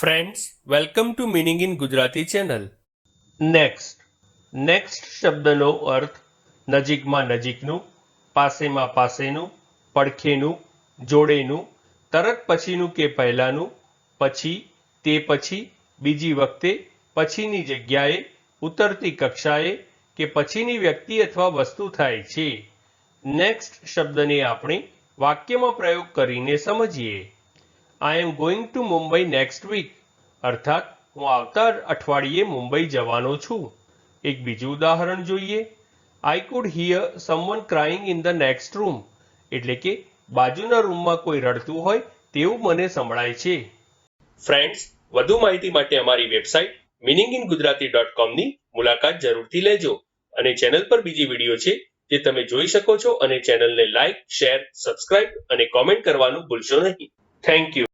Friends welcome to meaning in Gujarati channel next next શબ્દનો અર્થ નજીકમાં નજીકનું, પાસેમાં પાસેનું, પડખેનું, જોડેનું, તરત પછીનું કે પહેલાંનું, પછી, તે પછી, બીજી વખતે, પછીની જગ્યાએ, ઉતરતી કક્ષાએ કે પછીની વ્યક્તિ અથવા વસ્તુ થાય છે. નેક્સ્ટ શબ્દને આપણે વાક્યમાં પ્રયોગ કરીને સમજીએ. I am going to Mumbai next week અર્થાત, હું આવતા અઠવાડિયે મુંબઈ જવાનો છું. એક બીજું ઉદાહરણ જોઈએ. I could hear someone crying in the next room એટલે કે, બાજુના રૂમમાં કોઈ રડતું હોય, તેવું મને સંભળાય છે. ફ્રેન્ડ્સ વધુ માહિતી માટે અમારી website meaning in Gujarati dot કોમની મુલાકાત જરૂરથી લેજો. અને ચેનલ પર બીજી વીડિયો છે, જે તમે જોઈ શકો છો. અને ચેનલને લાઇક શેર સબસ્ક્રાઇબ અને કોમેન્ટ કરવાનું ભૂલશો નહીં. Thank you